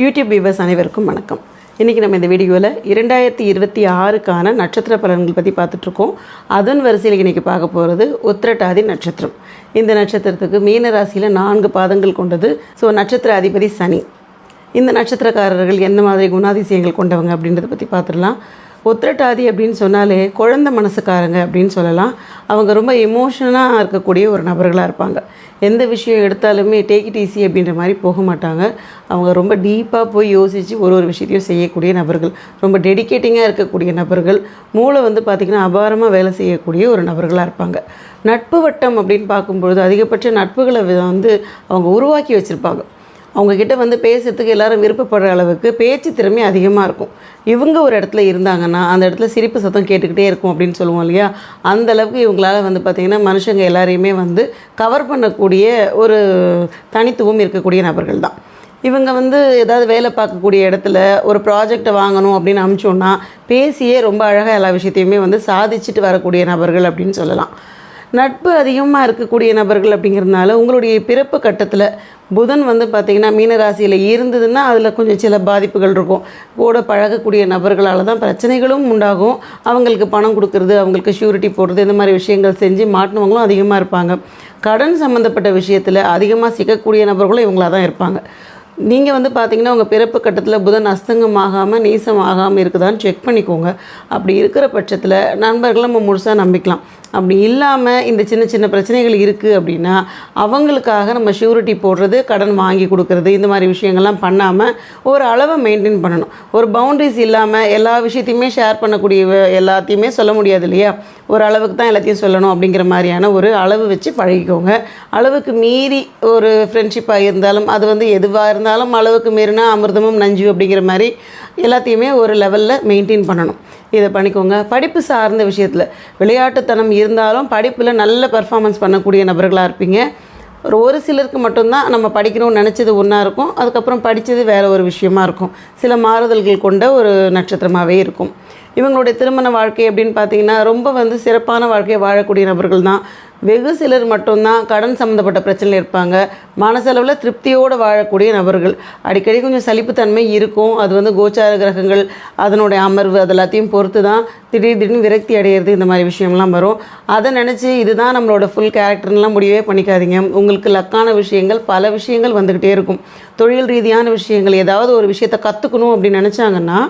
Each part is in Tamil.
யூடியூப் வியூவர்ஸ் அனைவருக்கும் வணக்கம். இன்றைக்கி நம்ம இந்த வீடியோவில் இரண்டாயிரத்தி இருபத்தி ஆறுக்கான நட்சத்திர பலன்கள் பற்றி பார்த்துட்ருக்கோம். அதன் வரிசையில் இன்றைக்கி பார்க்க போகிறது உத்திரட்டாதி நட்சத்திரம். இந்த நட்சத்திரத்துக்கு மீன ராசியில் நான்கு பாதங்கள் கொண்டது. ஸோ நட்சத்திர அதிபதி சனி. இந்த நட்சத்திரக்காரர்கள் எந்த மாதிரி குணாதிசயங்கள் கொண்டவங்க அப்படின்றத பற்றி பார்த்துடலாம். உத்திரட்டாதி அப்படின்னு சொன்னாலே குழந்தை மனசுக்காரங்க அப்படின்னு சொல்லலாம். அவங்க ரொம்ப எமோஷனாக இருக்கக்கூடிய ஒரு நபர்களாக இருப்பாங்க. எந்த விஷயம் எடுத்தாலுமே டேக் இட் ஈஸி அப்படின்ற மாதிரி போக மாட்டாங்க. அவங்க ரொம்ப டீப்பாக போய் யோசித்து ஒரு ஒரு விஷயத்தையும் செய்யக்கூடிய நபர்கள் ரொம்ப டெடிகேட்டிங்காக இருக்கக்கூடிய நபர்கள் மூளை வந்து பார்த்திங்கன்னா அபாரமாக வேலை செய்யக்கூடிய ஒரு நபர்களாக இருப்பாங்க. நட்பு வட்டம் அப்படின்னு பார்க்கும்பொழுது அதிகபட்ச நட்புகளை வந்து அவங்க உருவாக்கி வச்சுருப்பாங்க. அவங்கக்கிட்ட வந்து பேசுறதுக்கு எல்லாரும் விருப்பப்படுற அளவுக்கு பேச்சு திறமை அதிகமாக இருக்கும். இவங்க ஒரு இடத்துல இருந்தாங்கன்னா அந்த இடத்துல சிரிப்பு சத்தம் கேட்டுக்கிட்டே இருக்கும் அப்படின்னு சொல்லுவோம் இல்லையா? அந்த அளவுக்கு இவங்களால வந்து பார்த்திங்கன்னா மனுஷங்க எல்லாரையுமே வந்து கவர் பண்ணக்கூடிய ஒரு தனித்துவம் இருக்கக்கூடிய நபர்கள் தான். இவங்க வந்து ஏதாவது வேலை பார்க்கக்கூடிய இடத்துல ஒரு ப்ராஜெக்டை வாங்கணும் அப்படின்னு அமிச்சோன்னா பேசியே ரொம்ப அழகாக எல்லா விஷயத்தையுமே வந்து சாதிச்சுட்டு வரக்கூடிய நபர்கள் அப்படின்னு சொல்லலாம். நட்பு அதிகமாக இருக்கக்கூடிய நபர்கள் அப்படிங்கிறதுனால உங்களுடைய பிறப்பு கட்டத்தில் புதன் வந்து பார்த்திங்கன்னா மீனராசியில் இருந்ததுன்னா அதில் கொஞ்சம் சில பாதிப்புகள் இருக்கும். கூட பழகக்கூடிய நபர்களால் தான் பிரச்சனைகளும் உண்டாகும். அவங்களுக்கு பணம் கொடுக்கறது அவங்களுக்கு ஷூரிட்டி போடுறது இந்த மாதிரி விஷயங்கள் செஞ்சு மாட்டினவங்களும் அதிகமாக இருப்பாங்க. கடன் சம்மந்தப்பட்ட விஷயத்தில் அதிகமாக சிக்கக்கூடிய நபர்களும் இவங்களாக தான் இருப்பாங்க. நீங்கள் வந்து பார்த்தீங்கன்னா உங்கள் பிறப்பு கட்டத்தில் புதன் அஸ்தங்கமாகாமல் நீசமாகாமல் இருக்குதான்னு செக் பண்ணிக்கோங்க. அப்படி இருக்கிற பட்சத்தில் நண்பர்களை நம்ம முழுசாக நம்பிக்கலாம். அப்படி இல்லாமல் இந்த சின்ன சின்ன பிரச்சனைகள் இருக்குது அப்படின்னா அவங்களுக்காக நம்ம ஷூரிட்டி போடுறது கடன் வாங்கி கொடுக்கறது இந்த மாதிரி விஷயங்கள்லாம் பண்ணாமல் ஒரு அளவை மெயின்டைன் பண்ணணும். ஒரு பவுண்டரிஸ் இல்லாமல் எல்லா விஷயத்தையுமே ஷேர் பண்ணக்கூடிய எல்லாத்தையுமே சொல்ல முடியாது இல்லையா? ஒரு அளவுக்கு தான் எல்லாத்தையும் சொல்லணும் அப்படிங்கிற மாதிரியான ஒரு அளவு வச்சு பழகிக்கோங்க. அளவுக்கு மீறி ஒரு ஃப்ரெண்ட்ஷிப்பாக இருந்தாலும் அது வந்து எதுவாக இருந்தாலும் அளவுக்கு மீறினா அமிர்தமும் நஞ்சு அப்படிங்கிற மாதிரி எல்லாத்தையுமே ஒரு லெவலில் மெயின்டைன் பண்ணணும். இதை பண்ணிக்கோங்க. படிப்பு சார்ந்த விஷயத்தில் விளையாட்டுத்தனம் இருந்தாலும் படிப்பில் நல்ல பெர்ஃபார்மன்ஸ் பண்ணக்கூடிய நபர்களாக இருப்பீங்க. ஒரு ஒரு சிலருக்கு மட்டும்தான் நம்ம படிக்கணும்னு நினச்சது ஒன்றா இருக்கும். அதுக்கப்புறம் படித்தது வேறு ஒரு விஷயமா இருக்கும். சில மாறுதல்கள் கொண்ட ஒரு நட்சத்திரமாகவே இருக்கும். இவங்களுடைய திருமண வாழ்க்கை அப்படின்னு பார்த்தீங்கன்னா ரொம்ப வந்து சிறப்பான வாழ்க்கையை வாழக்கூடிய நபர்கள் தான் வெகு சிலர் மட்டும்தான் கடன் சம்மந்தப்பட்ட பிரச்சனையில் இருப்பாங்க. மனசளவில் திருப்தியோடு வாழக்கூடிய நபர்கள். அடிக்கடி கொஞ்சம் சலிப்புத்தன்மை இருக்கும். அது வந்து கோச்சார கிரகங்கள் அதனுடைய அமர்வு அது எல்லாத்தையும் பொறுத்து தான் திடீர் திடீர்னு விரக்தி அடையிறது இந்த மாதிரி விஷயம்லாம் வரும். அதை நினச்சி இதுதான் நம்மளோட ஃபுல் கேரக்டர்லாம் முடியவே பண்ணிக்காதீங்க. உங்களுக்கு லக்கான விஷயங்கள் பல விஷயங்கள் வந்துக்கிட்டே இருக்கும். தொழில் ரீதியான விஷயங்கள் ஏதாவது ஒரு விஷயத்தை கற்றுக்கணும் அப்படின்னு நினச்சாங்கன்னா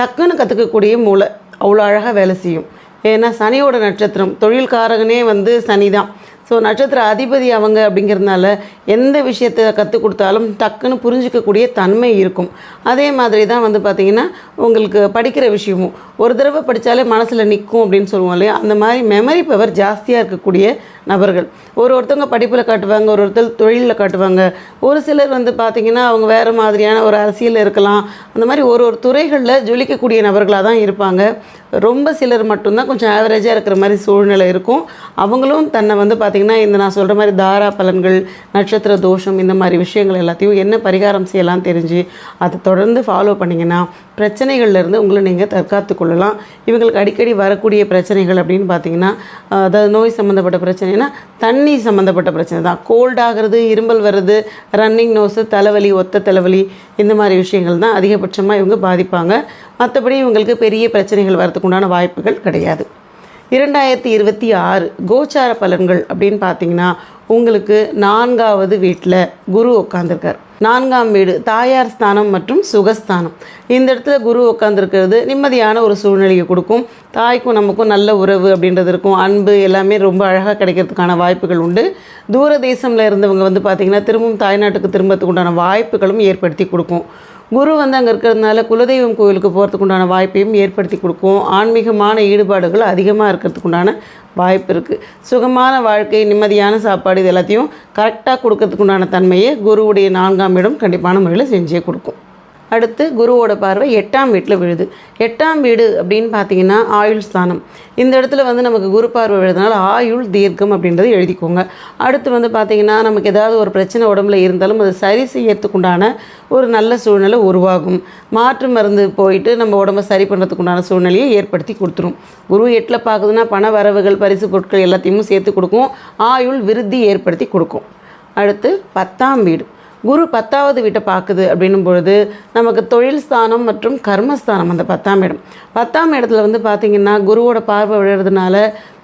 டக்குன்னு கற்றுக்கக்கூடிய மூளை அவ்வளோ அழகாக வேலை செய்யும். ஏன்னா சனியோட நட்சத்திரம் தொழில்காரகனே வந்து சனி தான் ஸோ நட்சத்திர அதிபதி அவங்க அப்படிங்கிறதுனால எந்த விஷயத்தை கற்றுக் கொடுத்தாலும் டக்குன்னு புரிஞ்சிக்கக்கூடிய தன்மை இருக்கும். அதே மாதிரி தான் வந்து பார்த்திங்கன்னா உங்களுக்கு படிக்கிற விஷயமும் ஒரு தடவை படித்தாலே மனசில் நிற்கும் அப்படின்னு சொல்லுவோம் இல்லையா? அந்த மாதிரி மெமரி பவர் ஜாஸ்தியாக இருக்கக்கூடிய நபர்கள். ஒரு ஒருத்தவங்க படிப்பில் காட்டுவாங்க ஒரு ஒருத்தர் தொழிலில் காட்டுவாங்க. ஒரு சிலர் வந்து பார்த்திங்கன்னா அவங்க வேறு மாதிரியான ஒரு அரசியலில் இருக்கலாம். அந்த மாதிரி ஒரு ஒரு துறைகளில் ஜொலிக்கக்கூடிய நபர்களாக தான் இருப்பாங்க. ரொம்ப சிலர் மட்டும்தான் கொஞ்சம் ஆவரேஜாக இருக்கிற மாதிரி சூழ்நிலை இருக்கும். அவங்களும் தன்னை வந்து பார்த்து பார்த்திங்கன்னா இந்த நான் சொல்கிற மாதிரி தாரா பலன்கள் நட்சத்திர தோஷம் இந்த மாதிரி விஷயங்கள் எல்லாத்தையும் என்ன பரிகாரம் செய்யலாம் தெரிஞ்சு அதை தொடர்ந்து ஃபாலோ பண்ணிங்கன்னா பிரச்சனைகள்லேருந்து உங்களை நீங்கள் தற்காத்து கொள்ளலாம். இவங்களுக்கு அடிக்கடி வரக்கூடிய பிரச்சனைகள் அப்படின்னு பார்த்தீங்கன்னா அதாவது நோய் சம்மந்தப்பட்ட பிரச்சனைனா தண்ணி சம்மந்தப்பட்ட பிரச்சனை தான். கோல்ட் ஆகிறது இரும்பல் வர்றது ரன்னிங் நோஸு தலைவலி ஒத்த தலைவலி இந்த மாதிரி விஷயங்கள் தான் அதிகபட்சமாக இவங்க பாதிப்பாங்க. மற்றபடி இவங்களுக்கு பெரிய பிரச்சனைகள் வரதுக்கு உண்டான வாய்ப்புகள் கிடையாது. இரண்டாயிரத்தி இருபத்தி ஆறு கோச்சார பலன்கள் அப்படின்னு பார்த்தீங்கன்னா உங்களுக்கு நான்காவது வீட்டில் குரு உட்காந்துருக்கார் நான்காம் வீடு தாயார் ஸ்தானம் மற்றும் சுகஸ்தானம். இந்த இடத்துல குரு உட்காந்துருக்கிறது நிம்மதியான ஒரு சூழ்நிலையை கொடுக்கும். தாய்க்கும் நமக்கும் நல்ல உறவு அப்படின்றது இருக்கும். அன்பு எல்லாமே ரொம்ப அழகாக கிடைக்கிறதுக்கான வாய்ப்புகள் உண்டு. தூர தேசம்ல இருந்தவங்க வந்து பார்த்திங்கன்னா திரும்பவும் தாய்நாட்டுக்கு திரும்பத்துக்கு உண்டான வாய்ப்புகளும் ஏற்படுத்தி கொடுக்கும். குரு வந்து அங்கே இருக்கிறதுனால குலதெய்வம் கோயிலுக்கு போகிறதுக்கு உண்டான வாய்ப்பையும் ஏற்படுத்தி கொடுக்கும். ஆன்மீகமான ஈடுபாடுகள் அதிகமாக இருக்கிறதுக்கு உண்டான வாய்ப்பு இருக்குது சுகமான வாழ்க்கை நிம்மதியான சாப்பாடு இது எல்லாத்தையும் கரெக்டாக கொடுக்கறதுக்கு உண்டான தன்மையை குருவுடைய நான்காம் இடம் கண்டிப்பான முறையில் செஞ்சே கொடுக்கும். அடுத்து குருவோட பார்வை எட்டாம் வீட்டில் விழுது. எட்டாம் வீடு அப்படின்னு பார்த்தீங்கன்னா ஆயுள் ஸ்தானம். இந்த இடத்துல வந்து நமக்கு குரு பார்வை விழுதுனால ஆயுள் தீர்க்கம் அப்படின்றது எழுதிக்கோங்க. அடுத்து வந்து பார்த்தீங்கன்னா நமக்கு ஏதாவது ஒரு பிரச்சனை உடம்புல இருந்தாலும் அதை சரி செய்யறதுக்கு உண்டான ஒரு நல்ல சூழ்நிலை உருவாகும். மாற்று மருந்து போயிட்டு நம்ம உடம்ப சரி பண்ணுறதுக்குண்டான சூழ்நிலையை ஏற்படுத்தி கொடுத்துரும். குரு எட்டில் பார்க்குதுன்னா பண வரவுகள் பரிசு பொருட்கள் எல்லாத்தையும் சேர்த்து கொடுக்கும். ஆயுள் விருத்தி ஏற்படுத்தி கொடுக்கும். அடுத்து பத்தாம் வீடு. குரு பத்தாவது வீட்டை பார்க்குது அப்படின்னும் பொழுது நமக்கு தொழில் ஸ்தானம் மற்றும் கர்மஸ்தானம் அந்த பத்தாம் இடம். பத்தாம் இடத்துல வந்து பார்த்திங்கன்னா குருவோட பார்வை விழுறதுனால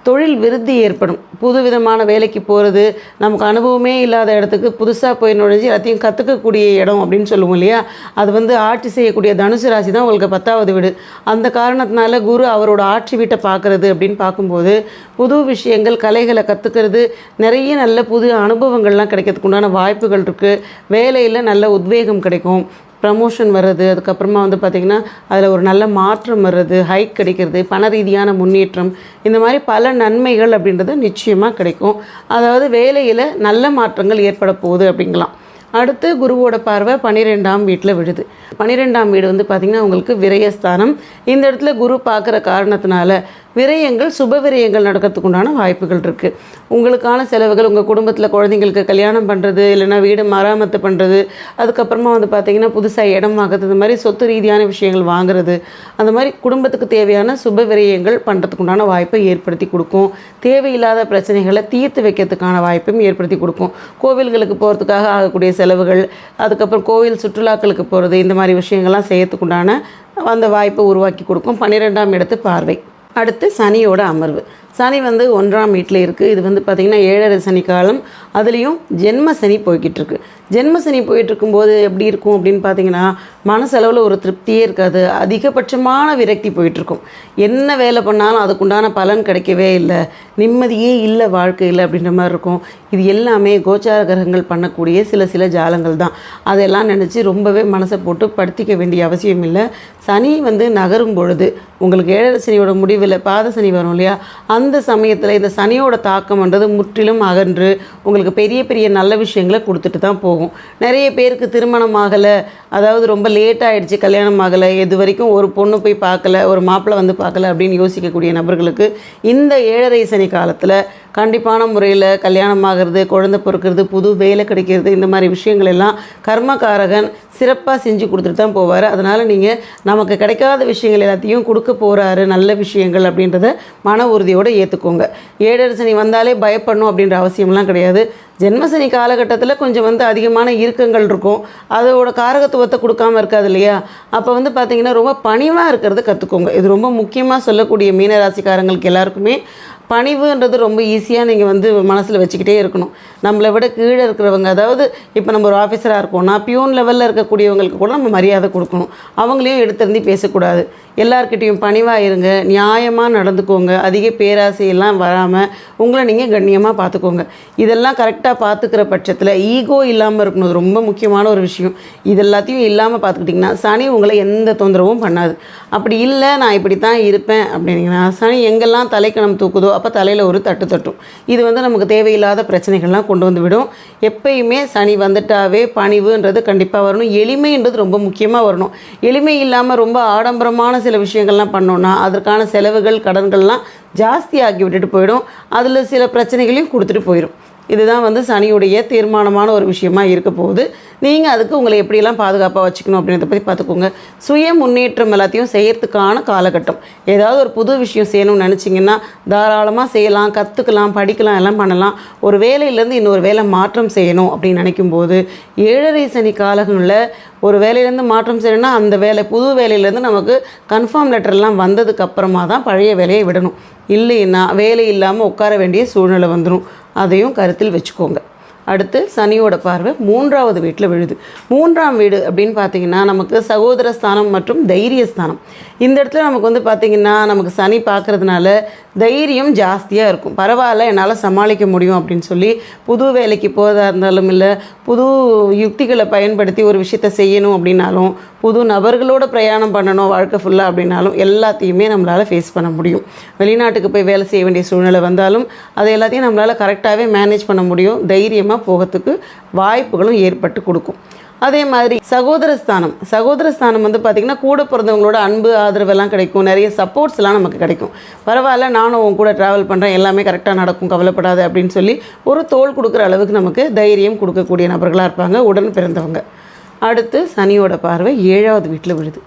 தொழில் விருத்தி ஏற்படும். புது விதமான வேலைக்கு போகிறது நமக்கு அனுபவமே இல்லாத இடத்துக்கு புதுசாக போய் நுழைஞ்சு எல்லாத்தையும் கற்றுக்கக்கூடிய இடம் அப்படின்னு சொல்லுவோம் இல்லையா? அது வந்து ஆட்சி செய்யக்கூடிய தனுசு ராசி தான் உங்களுக்கு பத்தாவது வீடு. அந்த காரணத்தினால குரு அவரோட ஆட்சி வீட்டை பார்க்குறது அப்படின்னு பார்க்கும்போது புது விஷயங்கள் கலைகளை கற்றுக்கிறது நிறைய நல்ல புது அனுபவங்கள்லாம் கிடைக்கிறதுக்கு உண்டான வாய்ப்புகள் இருக்குது வேலையில் நல்ல உத்வேகம் கிடைக்கும். ப்ரமோஷன் வர்றது அதுக்கப்புறமா வந்து பார்த்திங்கன்னா அதில் ஒரு நல்ல மாற்றம் வர்றது ஹைக் கிடைக்கிறது பண ரீதியான முன்னேற்றம் இந்த மாதிரி பல நன்மைகள் அப்படின்றது நிச்சயமாக கிடைக்கும். அதாவது வேலையில் நல்ல மாற்றங்கள் ஏற்பட போகுது அப்படிங்கலாம். அடுத்து குருவோட பார்வை பன்னிரெண்டாம் வீட்டில் விழுது. பன்னிரெண்டாம் வீடு வந்து பார்த்திங்கன்னா உங்களுக்கு விரயஸ்தானம். இந்த இடத்துல குரு பார்க்குற காரணத்தினால விரயங்கள் சுப விரயங்கள் நடக்கிறதுக்கு உண்டான வாய்ப்புகள் இருக்குது உங்களுக்கான செலவுகள் உங்கள் குடும்பத்தில் குழந்தைங்களுக்கு கல்யாணம் பண்ணுறது இல்லைன்னா வீடு மராமத்து பண்ணுறது அதுக்கப்புறமா வந்து பார்த்திங்கன்னா புதுசாக இடம் வாங்குறது இந்த மாதிரி சொத்து ரீதியான விஷயங்கள் வாங்குறது அந்த மாதிரி குடும்பத்துக்கு தேவையான சுப விரயங்கள் பண்ணுறதுக்கு உண்டான வாய்ப்பை ஏற்படுத்தி கொடுக்கும். தேவையில்லாத பிரச்சனைகளை தீர்த்து வைக்கிறதுக்கான வாய்ப்பையும் ஏற்படுத்தி கொடுக்கும். கோவில்களுக்கு போகிறதுக்காக ஆகக்கூடிய செலவுகள் அதுக்கப்புறம் கோவில் சுற்றுலாக்களுக்கு போகிறது இந்த மாதிரி விஷயங்கள்லாம் செய்யறதுக்குண்டான அந்த வாய்ப்பை உருவாக்கி கொடுக்கும். பன்னிரெண்டாம் இடத்து பார்வை. அடுத்து சனியோட அமர்வு. சனி வந்து ஒன்றாம் வீட்டில் இருக்குது இது வந்து பார்த்திங்கன்னா ஏழரை சனி காலம். அதுலேயும் ஜென்ம சனி போய்கிட்டு இருக்கு. ஜென்ம சனி போயிட்டு இருக்கும்போது எப்படி இருக்கும் அப்படின்னு பார்த்தீங்கன்னா மனசளவில் ஒரு திருப்தியே இருக்காது. அதிகபட்சமான விரக்தி போயிட்டுருக்கும் என்ன வேலை பண்ணாலும் அதுக்குண்டான பலன் கிடைக்கவே இல்லை. நிம்மதியே இல்லை வாழ்க்கையில் அப்படின்ற மாதிரி இருக்கும். இது எல்லாமே கோச்சார கிரகங்கள் பண்ணக்கூடிய சில சில ஜாலங்கள் தான். அதெல்லாம் நினச்சி ரொம்பவே மனசை போட்டு படுத்திக்க வேண்டிய அவசியம் இல்லை. சனி வந்து நகரும் பொழுது உங்களுக்கு ஏழரை சனியோட முடிவில் பாத சனி வரும் இல்லையா? அந்த சமயத்தில் இந்த சனியோட தாக்கம்ன்றது முற்றிலும் அகன்று உங்களுக்கு பெரிய பெரிய நல்ல விஷயங்களை கொடுத்துட்டு தான் போகும். நிறைய பேருக்கு திருமணம் ஆகலை அதாவது ரொம்ப லேட் ஆகிடுச்சு கல்யாணம் ஆகலை இது வரைக்கும் ஒரு பொண்ணு போய் பார்க்கல ஒரு மாப்பிள்ளை வந்து பார்க்கல அப்படின்னு யோசிக்கக்கூடிய நபர்களுக்கு இந்த ஏழரை சனி காலத்தில் கண்டிப்பான முறையில் கல்யாணம் ஆகிறது குழந்தை பிறக்கிறது புது வேலை கிடைக்கிறது இந்த மாதிரி விஷயங்கள் எல்லாம் கர்மகாரகன் சிறப்பாக செஞ்சு கொடுத்துட்டு தான் போவார். அதனால் நீங்கள் நமக்கு கிடைக்காத விஷயங்கள் எல்லாத்தையும் கொடுக்க போகிறாரு நல்ல விஷயங்கள் அப்படின்றத மன உறுதியோடு ஏற்றுக்கோங்க ஏழரை சனி வந்தாலே பயப்படணும் அப்படின்ற அவசியம்லாம் கிடையாது. ஜென்மசனி காலகட்டத்தில் கொஞ்சம் வந்து அதிகமான இறுக்கங்கள் இருக்கும். அதோட காரகத்துவத்தை கொடுக்காம இருக்காது இல்லையா? அப்போ வந்து பார்த்திங்கன்னா ரொம்ப பணிவாக இருக்கிறத கற்றுக்கோங்க இது ரொம்ப முக்கியமாக சொல்லக்கூடிய மீனராசிக்காரங்களுக்கு எல்லாருக்குமே. பணிவுன்றது ரொம்ப ஈஸியாக நீங்கள் வந்து மனசில் வச்சுக்கிட்டே இருக்கணும். நம்மளை விட கீழே இருக்கிறவங்க அதாவது இப்போ நம்ம ஒரு ஆஃபீஸராக இருக்கோம்னா பியூன் லெவலில் இருக்கக்கூடியவங்களுக்கு கூட நம்ம மரியாதை கொடுக்கணும். அவங்களையும் எடுத்திருந்து பேசக்கூடாது. எல்லார்கிட்டேயும் பணிவாக இருங்க நியாயமாக நடந்துக்கோங்க அதிக பேராசையெல்லாம் வராமல் உங்களை நீங்கள் கண்ணியமாக பார்த்துக்கோங்க இதெல்லாம் கரெக்டாக பார்த்துக்கிற பட்சத்தில் ஈகோ இல்லாமல் இருக்கணும் அது ரொம்ப முக்கியமான ஒரு விஷயம். இது எல்லாத்தையும் இல்லாமல் பார்த்துக்கிட்டிங்கன்னா சனி உங்களை எந்த தொந்தரவும் பண்ணாது. அப்படி இல்லை நான் இப்படி தான் இருப்பேன் அப்படின்னீங்கன்னா சனி எங்கெல்லாம் தலைக்கணம் தூக்குதோ அப்போ தலையில் ஒரு தட்டு தட்டும். இது வந்து நமக்கு தேவையில்லாத பிரச்சனைகள்லாம் கொண்டு வந்து விடும். எப்பயுமே சனி வந்துட்டாவே பணிவுன்றது கண்டிப்பாக வரணும். எளிமைன்றது ரொம்ப முக்கியமாக வரணும். எளிமை இல்லாமல் ரொம்ப ஆடம்பரமான சில விஷயங்கள்லாம் பண்ணோன்னா அதற்கான செலவுகள் கடன்கள்லாம் ஜாஸ்தி ஆக்கி விட்டுட்டு போயிடும். அதில் சில பிரச்சனைகளையும் கொடுத்துட்டு போயிடும் இதுதான் வந்து சனியுடைய தீர்மானமான ஒரு விஷயமா இருக்க போகுது. நீங்கள் அதுக்கு உங்களை எப்படியெல்லாம் பாதுகாப்பாக வச்சுக்கணும் அப்படின்றத பற்றி பார்த்துக்கோங்க சுய முன்னேற்றம் எல்லாத்தையும் செய்யறதுக்கான காலகட்டம். ஏதாவது ஒரு புது விஷயம் செய்யணும்னு நினச்சிங்கன்னா தாராளமாக செய்யலாம் கற்றுக்கலாம் படிக்கலாம் எல்லாம் பண்ணலாம். ஒரு வேலையிலேருந்து இன்னொரு வேலை மாற்றம் செய்யணும் அப்படின்னு நினைக்கும் போது ஏழரை சனி காலங்களில் ஒரு வேலையிலேருந்து மாற்றம் செய்யணும்னா அந்த வேலை புது வேலையிலேருந்து நமக்கு கன்ஃபார்ம் லெட்டர்லாம் வந்ததுக்கு அப்புறமா தான் பழைய வேலையை விடணும். இல்லைன்னா வேலை இல்லாமல் உட்கார வேண்டிய சூழ்நிலை வந்துடும் அதையும் கருத்தில் வச்சுக்கோங்க. அடுத்து சனியோட பார்வை மூன்றாவது வீட்டில் விழுது. மூன்றாம் வீடு அப்படின்னு பார்த்தீங்கன்னா நமக்கு சகோதர ஸ்தானம் மற்றும் தைரிய ஸ்தானம். இந்த இடத்துல நமக்கு வந்து பார்த்திங்கன்னா நமக்கு சனி பார்க்குறதுனால தைரியம் ஜாஸ்தியாக இருக்கும். பரவாயில்ல என்னால் சமாளிக்க முடியும் அப்படின்னு சொல்லி புது வேலைக்கு போகிறதா இருந்தாலும் இல்லை புது யுக்திகளை பயன்படுத்தி ஒரு விஷயத்தை செய்யணும் அப்படின்னாலும் புது நபர்களோட பிரயாணம் பண்ணணும் வாழ்க்கை ஃபுல்லாக அப்படின்னாலும் எல்லாத்தையுமே நம்மளால் ஃபேஸ் பண்ண முடியும். வெளிநாட்டுக்கு போய் வேலை செய்ய வேண்டிய சூழ்நிலை வந்தாலும் அதை எல்லாத்தையும் நம்மளால் கரெக்டாகவே மேனேஜ் பண்ண முடியும். தைரியமாக போகிறதுக்கு வாய்ப்புகளும் ஏற்பட்டு கொடுக்கும். அதே மாதிரி சகோதரஸ்தானம். சகோதரஸ்தானம் வந்து பார்த்திங்கன்னா கூட பிறந்தவங்களோட அன்பு ஆதரவெல்லாம் கிடைக்கும். நிறைய சப்போர்ட்ஸ்லாம் நமக்கு கிடைக்கும். பரவாயில்ல நானும் உன் கூட ட்ராவல் பண்ணுறேன் எல்லாமே கரெக்டாக நடக்கும் கவலைப்படாத அப்படின்னு சொல்லி ஒரு தோல் கொடுக்குற அளவுக்கு நமக்கு தைரியம் கொடுக்கக்கூடிய நபர்களாக இருப்பாங்க உடன் பிறந்தவங்க. அடுத்து சனியோட பார்வை ஏழாவது வீட்டில் விழுது.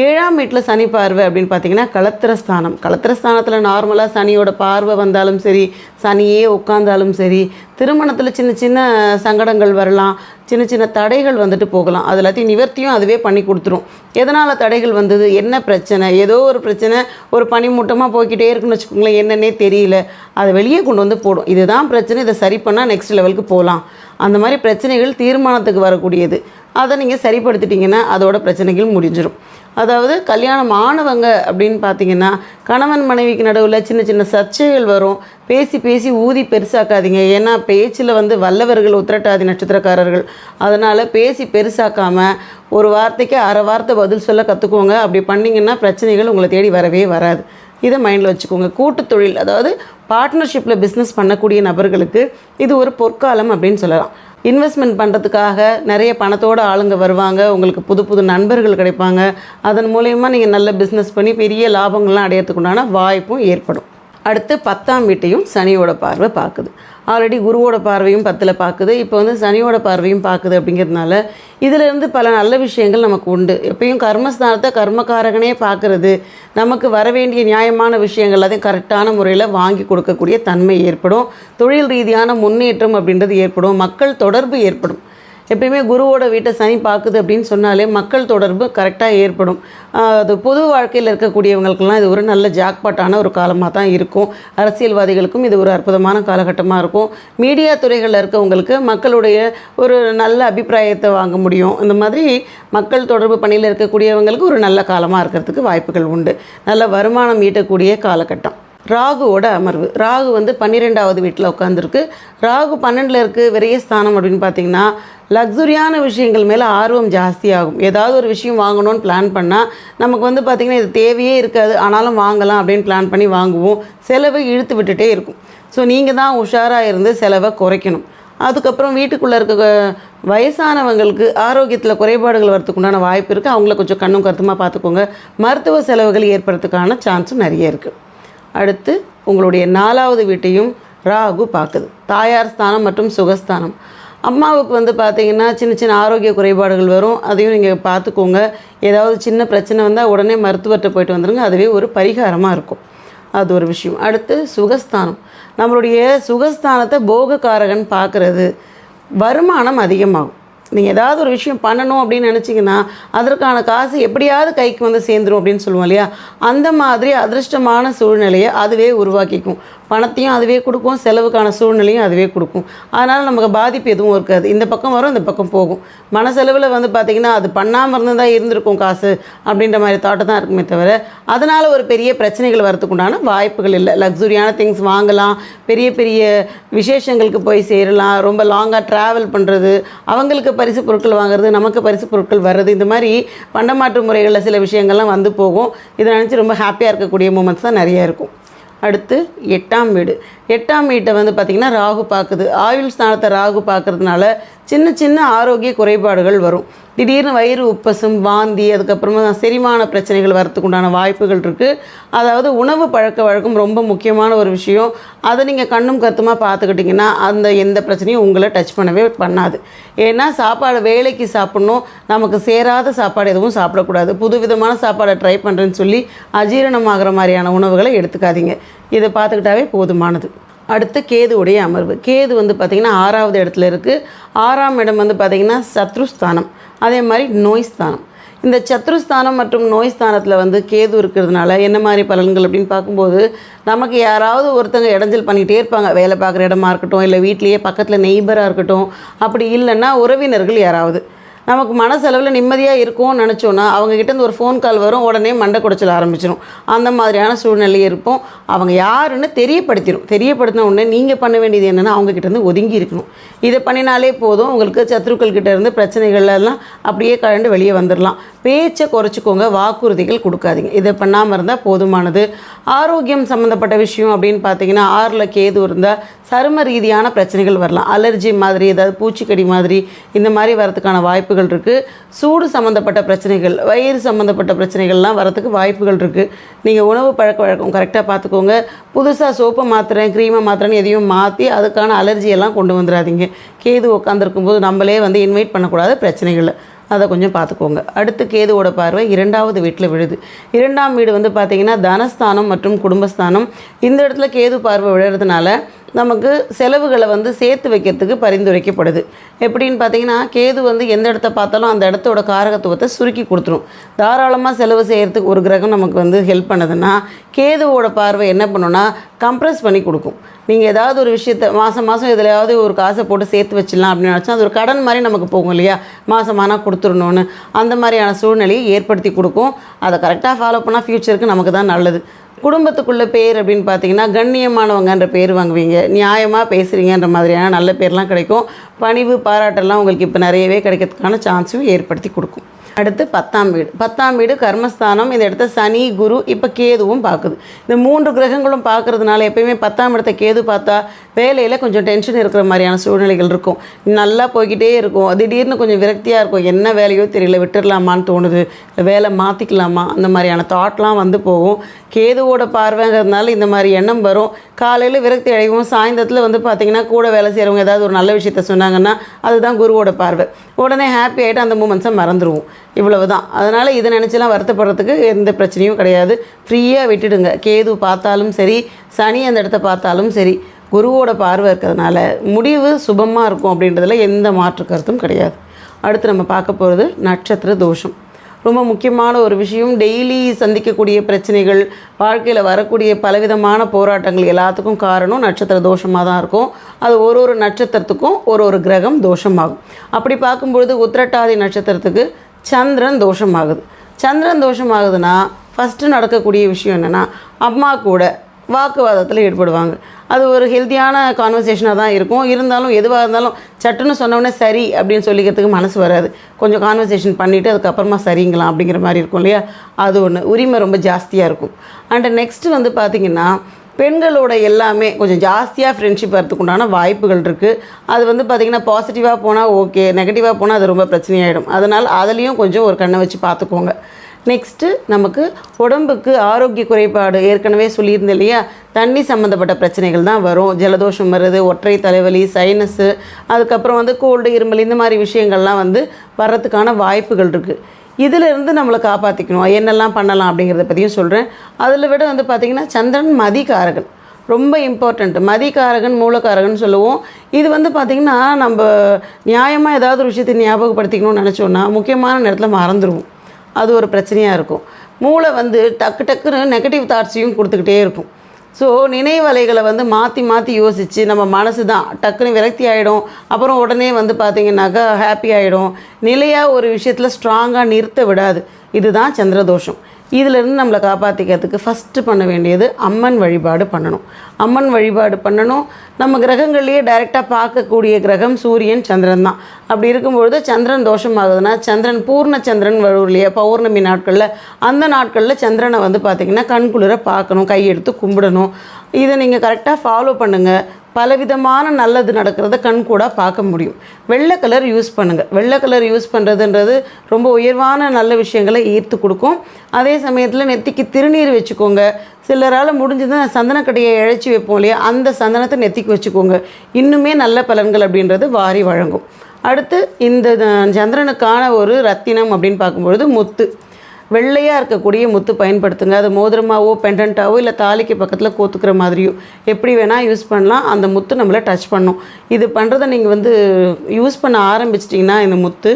ஏழாம் வீட்டில் சனி பார்வை அப்படின்னு பார்த்தீங்கன்னா கலத்திரஸ்தானம். கலத்திரஸ்தானத்தில் நார்மலாக சனியோட பார்வை வந்தாலும் சரி சனியே உட்காந்தாலும் சரி திருமணத்தில் சின்ன சின்ன சங்கடங்கள் வரலாம் சின்ன சின்ன தடைகள் வந்துட்டு போகலாம். அது எல்லாத்தையும் நிவர்த்தியும் அதுவே பண்ணி கொடுத்துரும். எதனால் தடைகள் வந்தது? என்ன பிரச்சனை? ஏதோ ஒரு பிரச்சனை ஒரு பனிமூட்டமாக போய்க்கிட்டே இருக்குன்னு வச்சுக்கோங்களேன் என்னன்னே தெரியல. அதை வெளியே கொண்டு வந்து போடும். இதுதான் பிரச்சனை. இதை சரி பண்ணால் நெக்ஸ்ட் லெவலுக்கு போகலாம். அந்த மாதிரி பிரச்சனைகள் தீர்மானத்துக்கு வரக்கூடியது. அதை நீங்கள் சரிப்படுத்திட்டிங்கன்னா அதோட பிரச்சனைகள் முடிஞ்சிடும் அதாவது கல்யாணம் ஆனவங்க அப்படின்னு பார்த்தீங்கன்னா கணவன் மனைவிக்கு நடுவில் சின்ன சின்ன சர்ச்சைகள் வரும். பேசி பேசி ஊதி பெருசாக்காதீங்க. ஏன்னா பேச்சில் வந்து வல்லவர்கள் உத்திரட்டாதி நட்சத்திரக்காரர்கள். அதனால் பேசி பெருசாக்காமல் ஒரு வார்த்தைக்கு அரை வார்த்தை பதில் சொல்ல கற்றுக்கோங்க அப்படி பண்ணிங்கன்னா பிரச்சனைகள் உங்களை தேடி வரவே வராது. இதை மைண்டில் வச்சுக்கோங்க. கூட்டு தொழில் அதாவது பார்ட்னர்ஷிப்பில் பிஸ்னஸ் பண்ணக்கூடிய நபர்களுக்கு இது ஒரு பொற்காலம் அப்படின்னு சொல்லலாம். இன்வெஸ்ட்மெண்ட் பண்ணுறதுக்காக நிறைய பணத்தோட ஆளுங்க வருவாங்க. உங்களுக்கு புது புது நண்பர்கள் கிடைப்பாங்க. அதன் மூலயமா நீங்கள் நல்ல பிஸ்னஸ் பண்ணி பெரிய லாபங்கள்லாம் அடையிறதுக்குண்டான வாய்ப்பும் ஏற்படும். அடுத்து பத்தாம் வீட்டையும் சனியோட பார்வை பார்க்குது. ஆல்ரெடி குருவோட பார்வையும் பத்தில் பார்க்குது. இப்போ வந்து சனியோட பார்வையும் பார்க்குது அப்படிங்கிறதுனால இதிலிருந்து பல நல்ல விஷயங்கள் நமக்கு உண்டு. எப்பயும் கர்மஸ்தானத்தை கர்மகாரகனே பார்க்குறது நமக்கு வர வேண்டிய நியாயமான விஷயங்கள் எல்லாத்தையும் கரெக்டான முறையில் வாங்கி கொடுக்கக்கூடிய தன்மை ஏற்படும். தொழில் ரீதியான முன்னேற்றம் அப்படின்றது ஏற்படும். மக்கள் தொடர்பு ஏற்படும். எப்பயுமே குருவோட வீட்டை சனி பார்க்குது அப்படின்னு சொன்னாலே மக்கள் தொடர்பு கரெக்டாக ஏற்படும். அது பொது வாழ்க்கையில் இருக்கக்கூடியவங்களுக்கெல்லாம் இது ஒரு நல்ல ஜாக்பாட்டான ஒரு காலமாக தான் இருக்கும். அரசியல்வாதிகளுக்கும் இது ஒரு அற்புதமான காலகட்டமாக இருக்கும். மீடியா துறைகளில் இருக்கவங்களுக்கு மக்களுடைய ஒரு நல்ல அபிப்பிராயத்தை வாங்க முடியும். இந்த மாதிரி மக்கள் தொடர்பு பணியில் இருக்கக்கூடியவங்களுக்கு ஒரு நல்ல காலமாக இருக்கிறதுக்கு வாய்ப்புகள் உண்டு. நல்ல வருமானம் ஈட்டக்கூடிய காலகட்டம். ராகுவோட அமர்வு. ராகு வந்து பன்னிரெண்டாவது வீட்டில் உட்காந்துருக்கு ராகு பன்னெண்டில் இருக்குது விரயஸ்தானம் அப்படின்னு பார்த்தீங்கன்னா லக்ஸுரியான விஷயங்கள் மேலே ஆர்வம் ஜாஸ்தியாகும். ஏதாவது ஒரு விஷயம் வாங்கணும்னு பிளான் பண்ணால் நமக்கு வந்து பார்த்திங்கன்னா இது தேவையே இருக்காது. ஆனாலும் வாங்கலாம் அப்படின்னு பிளான் பண்ணி வாங்குவோம். செலவை இழுத்து விட்டுட்டே இருக்கும். ஸோ நீங்கள் தான் உஷாராக இருந்து செலவை குறைக்கணும். அதுக்கப்புறம் வீட்டுக்குள்ளே இருக்க வயசானவங்களுக்கு ஆரோக்கியத்தில் குறைபாடுகள் வரதுக்கு உண்டான வாய்ப்பு இருக்குது அவங்கள கொஞ்சம் கண்ணும் கருத்துமாக பார்த்துக்கோங்க மருத்துவ செலவுகள் ஏற்படுறதுக்கான சான்ஸும் நிறைய இருக்குது அடுத்து உங்களுடைய நாலாவது வீட்டையும் ராகு பார்க்குது. தாயார் ஸ்தானம் மற்றும் சுகஸ்தானம். அம்மாவுக்கு வந்து பார்த்தீங்கன்னா சின்ன சின்ன ஆரோக்கிய குறைபாடுகள் வரும். அதையும் நீங்கள் பார்த்துக்கோங்க ஏதாவது சின்ன பிரச்சனை வந்தால் உடனே மருத்துவர்கிட்ட போயிட்டு வந்துடுங்க அதுவே ஒரு பரிகாரமாக இருக்கும். அது ஒரு விஷயம். அடுத்து சுகஸ்தானம். நம்மளுடைய சுகஸ்தானத்தை போகக்காரகன் பார்க்குறது வருமானம் அதிகமாகும். நீங்கள் ஏதாவது ஒரு விஷயம் பண்ணணும் அப்படின்னு நினச்சிங்கன்னா அதற்கான காசு எப்படியாவது கைக்கு வந்து சேர்ந்துரும் அப்படின்னு சொல்லுவோம் இல்லையா? அந்த மாதிரி அதிர்ஷ்டமான சூழ்நிலையை அதுவே உருவாக்கிக்கும். பணத்தையும் அதுவே கொடுக்கும் செலவுக்கான சூழ்நிலையும் அதுவே கொடுக்கும். அதனால் நமக்கு பாதிப்பு எதுவும் இருக்காது. இந்த பக்கம் வரும் இந்த பக்கம் போகும். மனசெலவில் வந்து பார்த்திங்கன்னா அது பண்ணாமல் இருந்து தான் இருந்திருக்கும் காசு அப்படின்ற மாதிரி தாட்டு தான் இருக்குமே தவிர அதனால் ஒரு பெரிய பிரச்சனைகள் வரத்துக்குண்டான உண்டான வாய்ப்புகள் இல்லை. லக்ஸுரியான திங்ஸ் வாங்கலாம் பெரிய பெரிய விசேஷங்களுக்கு போய் சேரலாம் ரொம்ப லாங்காக ட்ராவல் பண்ணுறது அவங்களுக்கு பரிசு பொருட்கள் வாங்குறது நமக்கு பரிசு பொருட்கள் வர்றது இந்த மாதிரி பண்டமாற்று முறைகளில் சில விஷயங்கள்லாம் வந்து போகும். இதை நினச்சி ரொம்ப ஹாப்பியாக இருக்கக்கூடிய மூமெண்ட்ஸ் தான் நிறையா இருக்கும். அடுத்து எட்டாம் வீடு. எட்டாம் வீட்டை வந்து பார்த்திங்கன்னா ராகு பார்க்குது ஆயுள் ஸ்தானத்தை ராகு பார்க்குறதுனால சின்ன சின்ன ஆரோக்கிய குறைபாடுகள் வரும். திடீர்னு வயிறு உப்பசம் வாந்தி அதுக்கப்புறமா செரிமான பிரச்சனைகள் வரத்துக்கு உண்டான வாய்ப்புகள் இருக்குது அதாவது உணவு பழக்க வழக்கம் ரொம்ப முக்கியமான ஒரு விஷயம். அதை நீங்கள் கண்ணும் கருத்துமாக பார்த்துக்கிட்டிங்கன்னா அந்த எந்த பிரச்சனையும் உங்களை டச் பண்ணவே பண்ணாது. ஏன்னா சாப்பாடு வேலைக்கு சாப்பிட்ணும். நமக்கு சேராத சாப்பாடு எதுவும் சாப்பிடக்கூடாது. புது விதமான சாப்பாடை ட்ரை பண்ணுறேன்னு சொல்லி அஜீரணமாகிற மாதிரியான உணவுகளை எடுத்துக்காதீங்க. இதை பார்த்துக்கிட்டாவே போதுமானது. அடுத்து கேதுவுடைய அமர்வு. கேது வந்து பார்த்திங்கன்னா ஆறாவது இடத்துல இருக்குது ஆறாம் இடம் வந்து பார்த்திங்கன்னா சத்ருஸ்தானம். அதே மாதிரி நோய் ஸ்தானம். இந்த சத்ருஸ்தானம் மற்றும் நோய் ஸ்தானத்தில் வந்து கேது இருக்கிறதுனால என்ன மாதிரி பலன்கள் அப்படின்னு பார்க்கும்போது நமக்கு யாராவது ஒருத்தங்க இடைஞ்சல் பண்ணிகிட்டே இருப்பாங்க. வேலை பார்க்குற இடமா இருக்கட்டும் இல்லை வீட்லேயே பக்கத்தில் நெய்பராக இருக்கட்டும். அப்படி இல்லைன்னா உறவினர்கள் யாராவது. நமக்கு மனசளவில் நிம்மதியாக இருக்கும்னு நினச்சோன்னா அவங்கக்கிட்டேருந்து ஒரு ஃபோன் கால் வரும் உடனே மண்டை குடைச்சல் ஆரம்பிச்சிடும் அந்த மாதிரியான சூழ்நிலை இருப்போம். அவங்க யாருன்னு தெரியப்படுத்திடும் தெரியப்படுத்தின உடனே நீங்கள் பண்ண வேண்டியது என்னென்னா அவங்கக்கிட்டேருந்து ஒதுங்கி இருக்கணும். இதை பண்ணினாலே போதும் உங்களுக்கு சத்ருக்கள் கிட்டேருந்து இருந்து அப்படியே கழண்டு வெளியே வந்துடலாம் பேச்சை குறைச்சிக்கோங்க வாக்குறுதிகள் கொடுக்காதீங்க. இதை பண்ணாமல் இருந்தால் போதுமானது. ஆரோக்கியம் சம்மந்தப்பட்ட விஷயம் அப்படின்னு பார்த்தீங்கன்னா ஆறில் கேது இருந்தால் சரும ரீதியான பிரச்சனைகள் வரலாம். அலர்ஜி மாதிரி ஏதாவது பூச்சிக்கடி மாதிரி இந்த மாதிரி வரதுக்கான வாய்ப்புகள் இருக்குது சூடு சம்மந்தப்பட்ட பிரச்சனைகள் வயிறு சம்மந்தப்பட்ட பிரச்சனைகள்லாம் வரதுக்கு வாய்ப்புகள் இருக்குது நீங்கள் உணவு பழக்க வழக்கம் கரெக்டாக பார்த்துக்கோங்க புதுசாக சோப்பை மாத்திரை க்ரீமை மாத்துறேன்னு எதையும் மாற்றி அதுக்கான அலர்ஜியெல்லாம் கொண்டு வந்துடாதீங்க கேது உட்காந்துருக்கும் போது நம்மளே வந்து இன்வைட் பண்ணக்கூடாது பிரச்சனைகளை. அதை கொஞ்சம் பார்த்துக்கோங்க அடுத்து கேதுவோட பார்வை இரண்டாவது வீட்டில் விழுது. இரண்டாம் வீடு வந்து பார்த்திங்கன்னா தனஸ்தானம் மற்றும் குடும்பஸ்தானம். இந்த இடத்துல கேது பார்வை விழுறதுனால நமக்கு செலவுகளை வந்து சேர்த்து வைக்கிறதுக்கு பரிந்துரைக்கப்படுது. எப்படின்னு பார்த்தீங்கன்னா கேது வந்து எந்த இடத்த பார்த்தாலும் அந்த இடத்தோட காரகத்துவத்தை சுருக்கி கொடுத்துரும். தாராளமாக செலவு செய்கிறதுக்கு ஒரு கிரகம் நமக்கு வந்து ஹெல்ப் பண்ணுதுன்னா கேதுவோட பார்வை என்ன பண்ணுன்னா கம்ப்ரஸ் பண்ணி கொடுக்கும். நீங்கள் ஏதாவது ஒரு விஷயத்த மாதம் மாதம் எதுலையாவது ஒரு காசை போட்டு சேர்த்து வச்சிடலாம் அப்படின்னு நினச்சா அது ஒரு கடன் மாதிரி நமக்கு போகும் இல்லையா? மாதமானா கொடுத்துடணும்னு. அந்த மாதிரியான சூழ்நிலையை ஏற்படுத்தி கொடுக்கும். அதை கரெக்டாக ஃபாலோ பண்ணால் ஃப்யூச்சருக்கு நமக்கு தான் நல்லது. குடும்பத்துக்குள்ள பேர் அப்படின்னு பார்த்தீங்கன்னா கண்ணியமானவங்கன்ற பேர் வாங்குவீங்க. நியாயமாக பேசுகிறீங்கன்ற மாதிரியான நல்ல பேர்லாம் கிடைக்கும். பணிவு பாராட்டெல்லாம் உங்களுக்கு இப்போ நிறையவே கிடைக்கிறதுக்கான சான்ஸும் ஏற்படுத்தி கொடுக்கும். அடுத்து பத்தாம் வீடு. பத்தாம் வீடு கர்மஸ்தானம் இந்த இடத்த சனி குரு இப்போ கேதுவும் பார்க்குது. இந்த மூன்று கிரகங்களும் பார்க்கறதுனால எப்பயுமே பத்தாம் இடத்த கேது பார்த்தா வேலையில் கொஞ்சம் டென்ஷன் இருக்கிற மாதிரியான சூழ்நிலைகள் இருக்கும். நல்லா போய்கிட்டே இருக்கும். திடீர்னு கொஞ்சம் விரக்தியாக இருக்கும். என்ன வேலையோ தெரியல விட்டுடலாமான்னு தோணுது. வேலை மாற்றிக்கலாமா அந்த மாதிரியான தாட்லாம் வந்து போகும். கேதுவோட பார்வைங்கிறதுனால இந்த மாதிரி எண்ணம் வரும். காலையில் விரக்தி அடையும் சாயந்தரத்தில் வந்து பார்த்திங்கன்னா கூட வேலை செய்கிறவங்க ஏதாவது ஒரு நல்ல விஷயத்த சொன்னாங்கன்னா அதுதான் குருவோட பார்வை. உடனே ஹாப்பி ஆகிட்டு அந்த மூமெண்ட்ஸை மறந்துடுவோம் இவ்வளவு தான் அதனால் இதை நினச்சிலாம் வருத்தப்படுறதுக்கு எந்த பிரச்சனையும் கிடையாது. ஃப்ரீயாக விட்டுடுங்க. கேது பார்த்தாலும் சரி சனி அந்த இடத்த பார்த்தாலும் சரி குருவோட பார்வை இருக்கிறதுனால முடிவு சுபமாக இருக்கும் அப்படின்றதுல எந்த மாற்று கருத்தும் கிடையாது. அடுத்து நம்ம பார்க்க போகிறது நட்சத்திர தோஷம். ரொம்ப முக்கியமான ஒரு விஷயம். டெய்லி சந்திக்கக்கூடிய பிரச்சனைகள் வாழ்க்கையில் வரக்கூடிய பலவிதமான போராட்டங்கள் எல்லாத்துக்கும் காரணம் நட்சத்திர தோஷமாக தான் இருக்கும். அது ஒரு ஒரு நட்சத்திரத்துக்கும் ஒரு ஒரு கிரகம் தோஷமாகும். அப்படி பார்க்கும்பொழுது உத்திரட்டாதி நட்சத்திரத்துக்கு சந்திரன் தோஷமாகுது. சந்திரன் தோஷமாகுதுன்னா ஃபஸ்ட்டு நடக்கக்கூடிய விஷயம் என்னென்னா அம்மா கூட வாக்குவாதத்தில் ஈடுபடுவாங்க. அது ஒரு ஹெல்த்தியான கான்வர்சேஷனாக தான் இருக்கும். இருந்தாலும் எதுவாக இருந்தாலும் சட்டுன்னு சொன்னோடனே சரி அப்படின்னு சொல்லிக்கிறதுக்கு மனசு வராது. கொஞ்சம் கான்வர்சேஷன் பண்ணிவிட்டு அதுக்கப்புறமா சரிங்களாம் அப்படிங்கிற மாதிரி இருக்கும் இல்லையா? அது ஒன்று உரிமை ரொம்ப ஜாஸ்தியாக இருக்கும். அண்ட் நெக்ஸ்ட்டு வந்து பார்த்திங்கன்னா பெண்களோட எல்லாமே கொஞ்சம் ஜாஸ்தியாக ஃப்ரெண்ட்ஷிப் வரதுக்குண்டான வாய்ப்புகள் இருக்குது அது வந்து பார்த்திங்கன்னா பாசிட்டிவாக போனால் ஓகே நெகட்டிவாக போனால் அது ரொம்ப பிரச்சனையாயிடும். அதனால் அதுலேயும் கொஞ்சம் ஒரு கண்ணை வச்சு பார்த்துக்கோங்க நெக்ஸ்ட்டு நமக்கு உடம்புக்கு ஆரோக்கிய குறைபாடு ஏற்கனவே சொல்லியிருந்தேன் இல்லையா? தண்ணி சம்மந்தப்பட்ட பிரச்சனைகள் தான் வரும். ஜலதோஷம் வருது ஒற்றை தலைவலி சைனஸு அதுக்கப்புறம் வந்து கோல்டு இருமல் இந்த மாதிரி விஷயங்கள்லாம் வந்து வர்றதுக்கான வாய்ப்புகள் இருக்குது இதிலிருந்து நம்மளை காப்பாற்றிக்கணும் என்னெல்லாம் பண்ணலாம் அப்படிங்கிறத பற்றியும் சொல்கிறேன் அதில் விட வந்து பார்த்திங்கன்னா சந்திரன் மதிகாரகன். ரொம்ப இம்பார்ட்டண்ட் மதிகாரகன் மூலக்காரகன் சொல்லுவோம். இது வந்து பார்த்திங்கன்னா நம்ம நியாயமாக ஏதாவது ஒரு விஷயத்தை ஞாபகப்படுத்திக்கணும்னு நினச்சோன்னா முக்கியமான நேரத்தில் மறந்துடுவோம் அது ஒரு பிரச்சனையாக இருக்கும். மூளை வந்து டக்கு டக்குன்னு நெகட்டிவ் தாட்ஸையும் கொடுத்துக்கிட்டே இருக்கும். ஸோ நினைவலைகளை வந்து மாற்றி மாற்றி யோசித்து நம்ம மனசு தான் டக்குன்னு விரக்தி ஆகிடும் அப்புறம் உடனே வந்து பார்த்திங்கனாக்கா ஹாப்பி ஆகிடும் நிலையாக ஒரு விஷயத்தில் ஸ்ட்ராங்காக நிறுத்த விடாது. இதுதான் சந்திரதோஷம். இதிலிருந்து நம்மளை காப்பாற்றிக்கிறதுக்கு ஃபஸ்ட்டு பண்ண வேண்டியது அம்மன் வழிபாடு பண்ணணும். அம்மன் வழிபாடு பண்ணணும். நம்ம கிரகங்கள்லேயே டைரெக்டாக பார்க்கக்கூடிய கிரகம் சூரியன் சந்திரன் தான். அப்படி இருக்கும்பொழுது சந்திரன் தோஷமாகுதுன்னா சந்திரன் பூர்ண சந்திரன் வரும் இல்லையா? பௌர்ணமி நாட்களில். அந்த நாட்களில் சந்திரனை வந்து பார்த்திங்கன்னா கண்குளிர பார்க்கணும் கையெடுத்து கும்பிடணும். இதை நீங்கள் கரெக்டாக ஃபாலோ பண்ணுங்கள் பலவிதமான நல்லது நடக்கிறத கண் கூட பார்க்க முடியும். வெள்ளை கலர் யூஸ் பண்ணுங்கள் வெள்ளை கலர் யூஸ் பண்ணுறதுன்றது ரொம்ப உயர்வான நல்ல விஷயங்களை ஈர்த்து கொடுக்கும். அதே சமயத்தில் நெத்திக்கு திருநீர் வச்சுக்கோங்க. சிலரால் முடிஞ்சது சந்தனக்கடையை இழைச்சி வைப்போம் இல்லையா? அந்த சந்தனத்தை நெத்திக்கு வச்சுக்கோங்க. இன்னுமே நல்ல பலன்கள் அப்படின்றது வாரி வழங்கும். அடுத்து இந்த சந்திரனுக்கான ஒரு ரத்தினம் அப்படின்னு பார்க்கும்பொழுது முத்து. வெள்ளையாக இருக்கக்கூடிய முத்து பயன்படுத்துங்க. அது மோதிரமாவோ பெண்டன்ட்டாவோ இல்லை தாலிக்கு பக்கத்தில் கோத்துக்கிற மாதிரியோ. எப்படி வேணால் யூஸ் பண்ணலாம். அந்த முத்து நம்மளை டச் பண்ணும். இது பண்ணுறதை நீங்கள் வந்து யூஸ் பண்ண ஆரம்பிச்சிட்டிங்கன்னா இந்த முத்து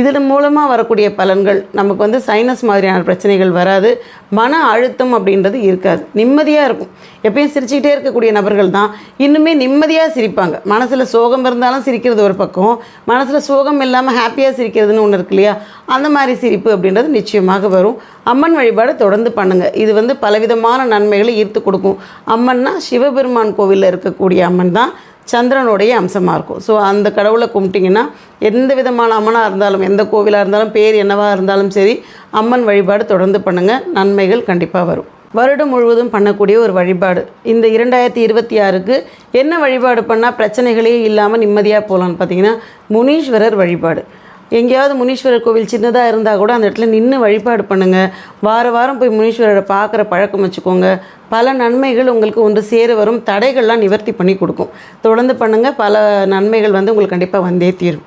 இதன் மூலமாக வரக்கூடிய பலன்கள் நமக்கு வந்து சைனஸ் மாதிரியான பிரச்சனைகள் வராது. மன அழுத்தம் அப்படின்றது இருக்காது. நிம்மதியாக இருக்கும். எப்பயும் சிரிச்சுக்கிட்டே இருக்கக்கூடிய நபர்கள் தான். இன்னுமே நிம்மதியாக சிரிப்பாங்க. மனசில் சோகம் இருந்தாலும் சிரிக்கிறது ஒரு பக்கம். மனசில் சோகம் இல்லாமல் ஹாப்பியாக சிரிக்கிறதுன்னு ஒன்று இருக்கு இல்லையா? அந்த மாதிரி சிரிப்பு அப்படின்றது நிச்சயமாக வரும். அம்மன் வழிபாடு தொடர்ந்து பண்ணுங்கள் இது வந்து பலவிதமான நன்மைகளை ஈர்த்து கொடுக்கும். அம்மன்னா சிவபெருமான் கோவிலில் இருக்கக்கூடிய அம்மன் தான். சந்திரனுடைய அம்சமாக இருக்கும். ஸோ அந்த கடவுளை கும்பிட்டிங்கன்னா எந்த விதமான அம்மனாக இருந்தாலும் எந்த கோவிலாக இருந்தாலும் பேர் என்னவாக இருந்தாலும் சரி அம்மன் வழிபாடு தொடர்ந்து பண்ணுங்கள் நன்மைகள் கண்டிப்பாக வரும். வருடம் முழுவதும் பண்ணக்கூடிய ஒரு வழிபாடு. இந்த இரண்டாயிரத்தி இருபத்தி ஆறுக்கு என்ன வழிபாடு பண்ணால் பிரச்சனைகளே இல்லாமல் நிம்மதியாக போகலான்னு பார்த்தீங்கன்னா முனீஸ்வரர் வழிபாடு. எங்கேயாவது முனீஸ்வரர் கோவில் சின்னதாக இருந்தால் கூட அந்த இடத்துல நின்று வழிபாடு பண்ணுங்கள் வார வாரம் போய் முனீஸ்வரரை பார்க்குற பழக்கம் வச்சுக்கோங்க. பல நன்மைகள் உங்களுக்கு ஒன்று சேர வரும். தடைகள்லாம் நிவர்த்தி பண்ணி கொடுக்கும். தொடர்ந்து பண்ணுங்கள் பல நன்மைகள் வந்து உங்களுக்கு கண்டிப்பாக வந்தே தீரும்.